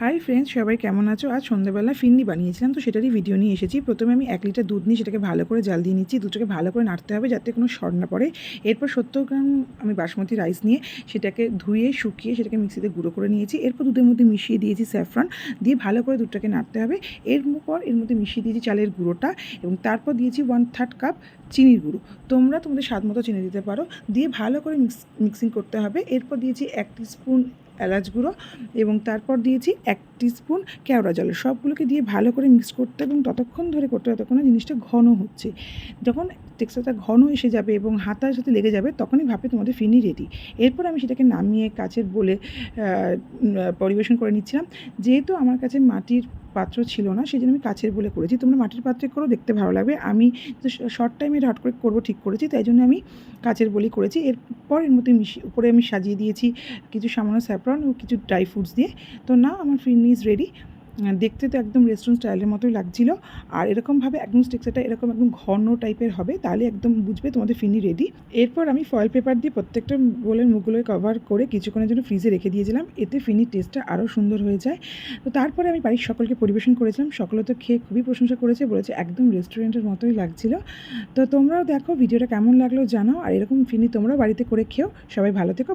Hi friends সবাই কেমন আছো? আজ সন্ধ্যাবেলা ফিন্নি বানিয়েছিলাম, তো সেটারই ভিডিও নিয়ে এসেছি। প্রথমে আমি এক লিটার দুধ নিয়ে সেটাকে ভালো করে জাল দিয়ে নিচ্ছি। দুধটাকে ভালো করে নাড়তে হবে যাতে কোনো সর না পড়ে। এরপর সত্তর গ্রাম আমি বাসমতি রাইস নিয়ে সেটাকে ধুয়ে, শুকিয়ে সেটাকে মিক্সিতে গুঁড়ো করে নিয়েছি। এরপর দুধের মধ্যে মিশিয়ে দিয়েছি স্যাফরন দিয়ে ভালো করে দুধটাকে নাড়তে হবে। এরপর এর মধ্যে মিশিয়ে দিয়েছি চালের গুঁড়োটা এবং তারপর দিয়েছি ওয়ান থার্ড কাপ চিনির গুঁড়ো। তোমরা তোমাদের স্বাদ মতো চিনি দিতে পারো। দিয়ে ভালো করে মিক্স করতে হবে। এরপর দিয়েছি এক স্পুন এলাচ গুঁড়ো এবং তারপর দিয়েছি এক স্পুন কেওড়া জল। সবগুলোকে দিয়ে ভালো করে মিক্স করতে এবং ততক্ষণ ধরে করতে ততক্ষণ জিনিসটা ঘন হচ্ছে। যখন টেক্সচারটা ঘন এসে যাবে এবং হাতার সাথে লেগে যাবে, তখনই ভাবে তোমাদের ফিনি রেডি এরপর আমি সেটাকে নামিয়ে কাছের বলে পরিবেশন করে নিচ্ছিলাম। যেহেতু আমার কাছে মাটির পাত্র ছিল না সেই জন্য আমি কাছের বলে করেছি। তোমরা মাটির পাত্রে করো, দেখতে ভালো লাগবে। আমি শর্ট টাইমে হট করে করব, ঠিক করেছি, তাই জন্য আমি কাছের বলি করেছি। এরপর এর মধ্যে মিশিয়ে, উপরে আমি সাজিয়ে দিয়েছি কিছু সামান্য স্যাপ্রন ও কিছু ড্রাই ফ্রুটস দিয়ে। তো না, আমার ফিরনি ইজ রেডি দেখতে তো একদম রেস্টুরেন্ট স্টাইলের মতোই লাগছিল। আর এরকমভাবে একদম স্টেক্সারটা এরকম একদম ঘন টাইপের হবে, তাহলে একদম বুঝবে তোমাদের ফিনি রেডি এরপর আমি ফয়েল পেপার দিয়ে প্রত্যেকটা বোলের মুখগুলোকে কভার করে কিছুক্ষণের জন্য ফ্রিজে রেখে দিয়েছিলাম, এতে ফিনির টেস্টটা আরও সুন্দর হয়ে যায়। তো তারপরে আমি বাড়ির সকলকে পরিবেশন করেছিলাম, সকলে তো খেয়ে খুবই প্রশংসা করেছে, বলেছে একদম রেস্টুরেন্টের মতোই লাগছিল। তো তোমরাও দেখো, ভিডিওটা কেমন লাগল জানাও, আর এরকম ফিনি তোমরাও বাড়িতে করে খেও। সবাই ভালো থেকো